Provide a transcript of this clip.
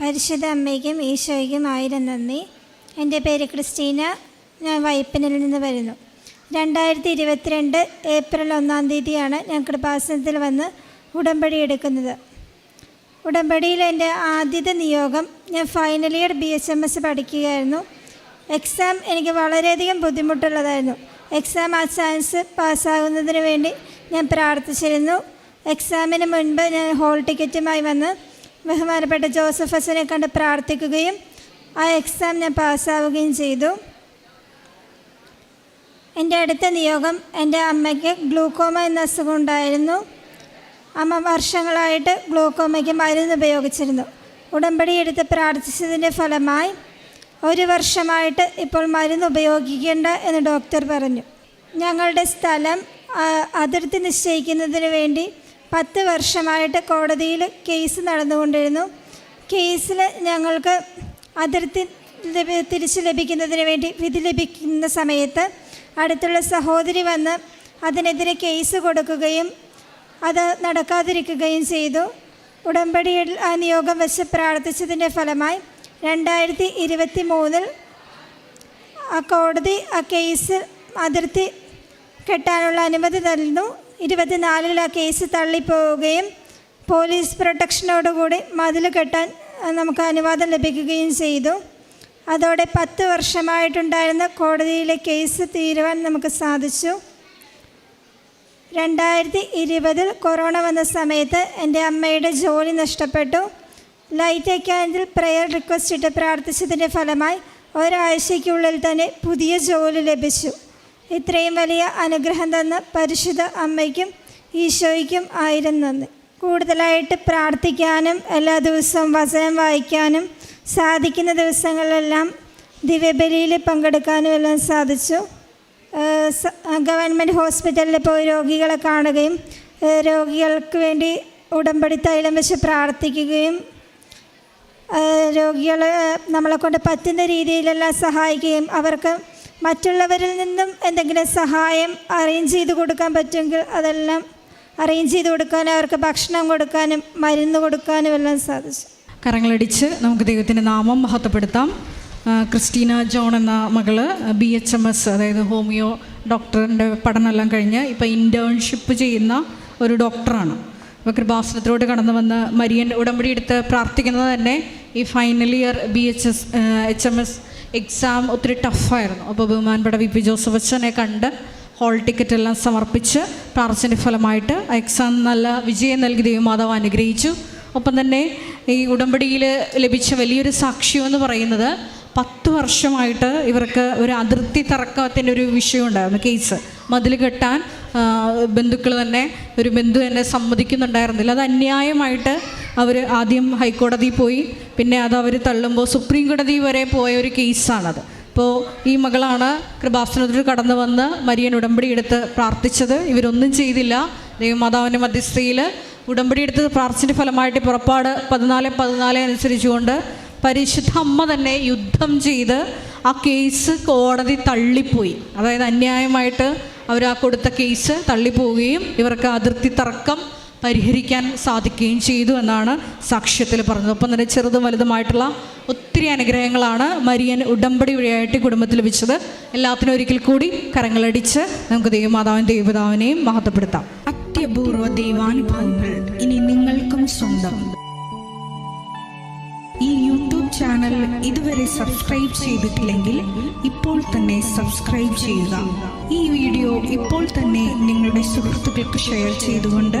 പരിശുദ്ധ അമ്മയ്ക്കും ഈശോയ്ക്കും ആയിരം നന്ദി. എന്റെ പേര് ക്രിസ്റ്റീന. ഞാൻ വൈപ്പനിൽ നിന്ന് വരുന്നു. രണ്ടായിരത്തി ഇരുപത്തിരണ്ട് ഏപ്രിൽ ഒന്നാം തീയതിയാണ് ഞാൻ കൃപാസനത്തിൽ വന്ന് ഉടമ്പടി എടുക്കുന്നത്. ഉടമ്പടിയിൽ എന്റെ ആദ്യത്തെ നിയോഗം ഞാൻ final year B H M S പഠിക്കുകയായിരുന്നു. Exam എനിക്ക് വളരെയധികം ബുദ്ധിമുട്ടുള്ളതായിരുന്നു. എക്സാം ആ ചാൻസ് പാസ്സാകുന്നതിന് വേണ്ടി ഞാൻ പ്രാർത്ഥിച്ചിരുന്നു. എക്സാമിന് മുൻപ് ഞാൻ ഹോൾ ടിക്കറ്റുമായി വന്ന് ബഹുമാനപ്പെട്ട ജോസഫ് ഹസനെ കണ്ട് പ്രാർത്ഥിക്കുകയും ആ എക്സാം ഞാൻ പാസ്സാവുകയും ചെയ്തു. എന്റെ അടുത്ത നിയോഗം എന്റെ അമ്മയ്ക്ക് ഗ്ലൂക്കോമ എന്ന അസുഖം ഉണ്ടായിരുന്നു. അമ്മ വർഷങ്ങളായിട്ട് ഗ്ലൂക്കോമയ്ക്ക് മരുന്ന് ഉപയോഗിച്ചിരുന്നു. ഉടമ്പടി എടുത്ത് പ്രാർത്ഥിച്ചതിന്റെ ഫലമായി ഒരു വർഷമായിട്ട് ഇപ്പോൾ മരുന്ന് ഉപയോഗിക്കേണ്ട എന്ന് ഡോക്ടർ പറഞ്ഞു. ഞങ്ങളുടെ സ്ഥലം അതിർത്തി നിശ്ചയിക്കുന്നതിന് വേണ്ടി പത്ത് വർഷമായിട്ട് കോടതിയിൽ കേസ് നടന്നുകൊണ്ടിരുന്നു. കേസിൽ ഞങ്ങൾക്ക് അതിർത്തി തിരിച്ച് ലഭിക്കുന്നതിന് വേണ്ടി വിധി ലഭിക്കുന്ന സമയത്ത് അടുത്തുള്ള സഹോദരി വന്ന് അതിനെതിരെ കേസ് കൊടുക്കുകയും അത് നടക്കാതിരിക്കുകയും ചെയ്തു. ഉടമ്പടിയിൽ ആ നിയോഗം വെച്ച് പ്രാർത്ഥിച്ചതിന്റെ ഫലമായി രണ്ടായിരത്തി ഇരുപത്തി മൂന്നിൽ ആ കോടതി ആ കേസ് അതിർത്തി കെട്ടാനുള്ള അനുമതി തന്നു ഇരുപത്തിനാലിൽ ആ കേസ് തള്ളിപ്പോവുകയും പോലീസ് പ്രൊട്ടക്ഷനോടുകൂടി മതിൽ കെട്ടാൻ നമുക്ക് അനുവാദം ലഭിക്കുകയും ചെയ്തു. അതോടെ പത്ത് വർഷമായിട്ടുണ്ടായിരുന്ന കോടതിയിലെ കേസ് തീരുവാൻ നമുക്ക് സാധിച്ചു. രണ്ടായിരത്തി ഇരുപതിൽ കൊറോണ വന്ന സമയത്ത് എന്റെ അമ്മയുടെ ജോലി നഷ്ടപ്പെട്ടു. ലൈറ്റ് അക്കാൻഡിൽ പ്രെയർ റിക്വസ്റ്റ് ഇട്ട് പ്രാർത്ഥിച്ചതിന്റെ ഫലമായി ഒരാഴ്ചയ്ക്കുള്ളിൽ തന്നെ പുതിയ ജോലി ലഭിച്ചു. ഇത്രയും വലിയ അനുഗ്രഹം തന്ന പരിശുദ്ധ അമ്മയ്ക്കും ഈശോയ്ക്കും ആയിരം നന്ദി. കൂടുതലായിട്ട് പ്രാർത്ഥിക്കാനും എല്ലാ ദിവസവും വചനം വായിക്കാനും സാധിക്കുന്ന ദിവസങ്ങളിലെല്ലാം ദിവ്യബലിയിൽ പങ്കെടുക്കാനും എല്ലാം സാധിച്ചു. ഗവൺമെന്റ് ഹോസ്പിറ്റലിൽ പോയി രോഗികളെ കാണുകയും രോഗികൾക്ക് വേണ്ടി ഉടമ്പടി തൈലം വെച്ച് പ്രാർത്ഥിക്കുകയും രോഗികൾ നമ്മളെ കൊണ്ട് പറ്റുന്ന രീതിയിലെല്ലാം സഹായിക്കുകയും അവർക്ക് മറ്റുള്ളവരിൽ നിന്നും എന്തെങ്കിലും സഹായം അറേഞ്ച് ചെയ്ത് കൊടുക്കാൻ പറ്റുമെങ്കിൽ അതെല്ലാം അറേഞ്ച് ചെയ്ത് കൊടുക്കാനും അവർക്ക് ഭക്ഷണം കൊടുക്കാനും മരുന്ന് കൊടുക്കാനും എല്ലാം സാധിച്ചു. കരങ്ങളടിച്ച് നമുക്ക് ദൈവത്തിന്റെ നാമം മഹത്വപ്പെടുത്താം. ക്രിസ്റ്റീന ജോൺ എന്ന മകൾ ബി എച്ച് എം എസ് അതായത് ഹോമിയോ ഡോക്ടറിന്റെ പഠനമെല്ലാം കഴിഞ്ഞ് ഇപ്പോൾ ഇന്റേൺഷിപ്പ് ചെയ്യുന്ന ഒരു ഡോക്ടറാണ്. അപ്പോൾ കൃപാസനത്തിലോട്ട് കടന്നു വന്ന് മരിയൻ ഉടമ്പടി എടുത്ത് പ്രാർത്ഥിക്കുന്നത് തന്നെ ഈ final year B H S H M S exam ഒത്തിരി ടഫായിരുന്നു അപ്പോൾ ബഹുമാൻപെട്ട വി പി ജോസഫ് അച്ഛനെ കണ്ട് ഹോൾ ടിക്കറ്റ് എല്ലാം സമർപ്പിച്ച് പ്രാർത്ഥനയുടെ ഫലമായിട്ട് എക്സാം നല്ല വിജയം നൽകി ദൈവമാതാവ് അനുഗ്രഹിച്ചു. ഒപ്പം തന്നെ ഈ ഉടമ്പടിയിൽ ലഭിച്ച വലിയൊരു സാക്ഷ്യം എന്ന് പറയുന്നത് പത്ത് വർഷമായിട്ട് ഇവർക്ക് ഒരു അതിർത്തി തർക്കത്തിന്റെ ഒരു വിഷയം ഉണ്ടായിരുന്നു കേസ് മതിൽ കെട്ടാൻ ബന്ധുക്കൾ തന്നെ ഒരു ബന്ധു തന്നെ സമ്മതിക്കുന്നുണ്ടായിരുന്നില്ല. അത് അന്യായമായിട്ട് അവർ ആദ്യം ഹൈക്കോടതിയിൽ പോയി. പിന്നെ അത് അവർ തള്ളുമ്പോൾ സുപ്രീം കോടതി വരെ പോയ ഒരു കേസാണത്. അപ്പോൾ ഈ മകളാണ് കൃപാസനത്തിൽ കടന്നു വന്ന് മരിയൻ ഉടമ്പടി എടുത്ത് പ്രാർത്ഥിച്ചത്. ഇവരൊന്നും ചെയ്തില്ല. ദൈവമാതാവിന്റെ മധ്യസ്ഥയിൽ ഉടമ്പടി എടുത്ത് പ്രാർത്ഥിച്ചതിന്റെ ഫലമായിട്ട് പുറപ്പാട് പതിനാല് പതിനാല് അനുസരിച്ചുകൊണ്ട് പരിശുദ്ധ അമ്മ തന്നെ യുദ്ധം ചെയ്ത് ആ കേസ് കോടതി തള്ളിപ്പോയി. അതായത് അന്യായമായിട്ട് അവർ ആ കൊടുത്ത കേസ് തള്ളിപ്പോവുകയും ഇവർക്ക് അതിർത്തി തർക്കം പരിഹരിക്കാൻ സാധിക്കുകയും ചെയ്തു എന്നാണ് സാക്ഷ്യത്തിൽ പറഞ്ഞത്. ഒപ്പം തന്നെ ചെറുതും വലുതുമായിട്ടുള്ള ഒത്തിരി അനുഗ്രഹങ്ങളാണ് മരിയൻ ഉടമ്പടി വഴിയായിട്ട് കുടുംബത്തിൽ ലഭിച്ചത്. എല്ലാത്തിനും ഒരിക്കൽ കൂടി കരങ്ങളടിച്ച് നമുക്ക് ദൈവമാതാവിനും ദൈവപിതാവിനെയും മഹത്വപ്പെടുത്താം. അത്യപൂർവ ദൈവാനുഭവങ്ങൾ ഇനി നിങ്ങൾക്കും സ്വന്തം. ഈ യൂട്യൂബ് ചാനൽ ഇതുവരെ സബ്സ്ക്രൈബ് ചെയ്തിട്ടില്ലെങ്കിൽ ഇപ്പോൾ തന്നെ സബ്സ്ക്രൈബ് ചെയ്യുക. ഈ വീഡിയോ ഇപ്പോൾ തന്നെ നിങ്ങളുടെ സുഹൃത്തുക്കൾക്ക് ഷെയർ ചെയ്തുകൊണ്ട്